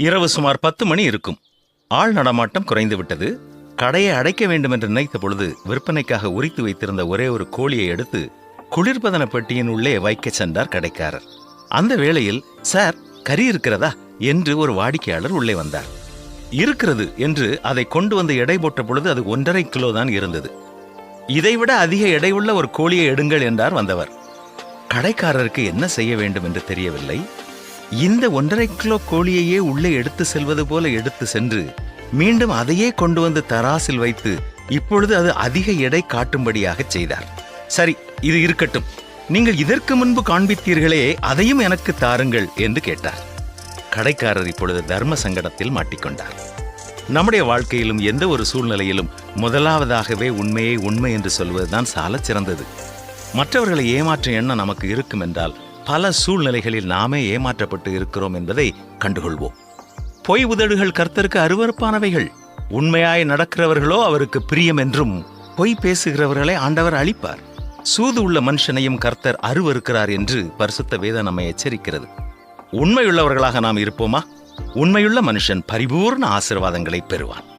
இரவு சுமார் பத்து மணி இருக்கும். ஆள் நடமாட்டம் குறைந்துவிட்டது. கடையை அடைக்க வேண்டும் என்று நினைத்த பொழுது விற்பனைக்காக உரித்து வைத்திருந்த ஒரே ஒரு கோழியை எடுத்து குளிர்பதன பெட்டியின் உள்ளே வைக்க சென்றார் கடைக்காரர். அந்த வேளையில் சார் கறி இருக்கிறதா? என்று ஒரு வாடிக்கையாளர் உள்ளே வந்தார். இருக்கிறது என்று அதை கொண்டு வந்து எடை போட்ட பொழுது அது ஒன்றரை கிலோ தான் இருந்தது. இதைவிட அதிக எடையுள்ள ஒரு கோழியை எடுங்கள் என்றார் வந்தவர். கடைக்காரருக்கு என்ன செய்ய வேண்டும் என்று தெரியவில்லை. இந்த ஒன்றரை கிலோ கோழியையே உள்ளே எடுத்து செல்வது போல எடுத்து சென்று மீண்டும் அதையே கொண்டு வந்து தராசில் வைத்து இப்பொழுது அது அதிக எடை காட்டும்படியாக செய்தார். சரி இது இருக்கட்டும். நீங்கள் இதற்கு முன்பு காண்பித்தீர்களே அதையும் எனக்கு தாருங்கள் என்று கேட்டார். கடைக்காரர் இப்பொழுது தர்ம சங்கடத்தில் மாட்டிக்கொண்டார். நம்முடைய வாழ்க்கையிலும் எந்த ஒரு சூழ்நிலையிலும் முதலாவதாகவே உண்மையை உண்மை என்று சொல்வதுதான் சால சிறந்தது. மற்றவர்களை ஏமாற்ற எண்ணம் நமக்கு இருக்கும் என்றால் பல சூழ்நிலைகளில் நாமே ஏமாற்றப்பட்டு இருக்கிறோம் என்பதை கண்டுகொள்வோம். பொய் உதடுகள் கர்த்தருக்கு அருவருப்பானவைகள். உண்மையாய் நடக்கிறவர்களோ அவருக்கு பிரியம் என்றும் பொய் பேசுகிறவர்களை ஆண்டவர் அழிப்பார். சூது உள்ள மனுஷனையும் கர்த்தர் அருவருக்கிறார் என்று பரிசுத்த வேதம் நம்மை எச்சரிக்கிறது. உண்மையுள்ளவர்களாக நாம் இருப்போமா? உண்மையுள்ள மனுஷன் பரிபூர்ண ஆசிர்வாதங்களை பெறுவான்.